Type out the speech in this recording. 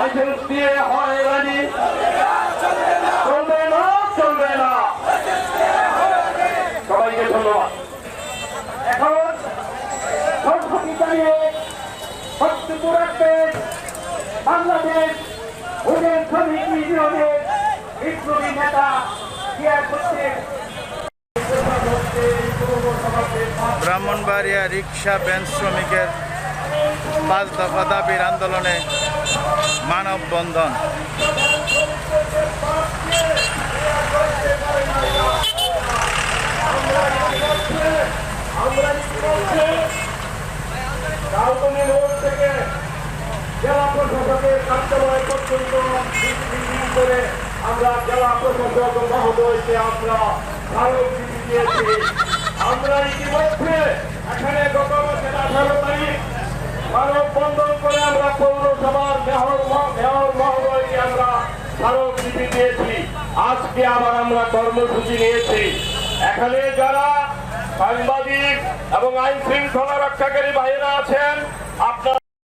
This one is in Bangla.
লাইসেন্স দিয়ে হয়রানি চলবে না চলবে না। সবাইকে ধন্যবাদ। এখন দাঁড়িয়ে বাংলাদেশ বিপ্লবী নেতা কেয়ার ব্রাহ্মণবাড়িয়া রিক্সা বেঞ্চ শ্রমিকের পাঁচ দফা দাবির আন্দোলনে মানববন্ধন। জেলা করে আমরা জেলা প্রশাসক মহোদয়কে আমরা স্মারকলিপি দিয়েছি। আমরা ইতিমধ্যে এখানে গত বছর আঠারো তারিখ মানববন্ধন করে আমরা পৌরসভার মেয়র মহ- মেয়র মহোদয়কে আমরা স্মারকলিপি দিয়েছি। আজকে আবার আমরা কর্মসূচি নিয়েছি। এখানে যারা সাংবাদিক এবং আইন শৃঙ্খলা রক্ষাকারী ভাইয়েরা আছেন, আপনার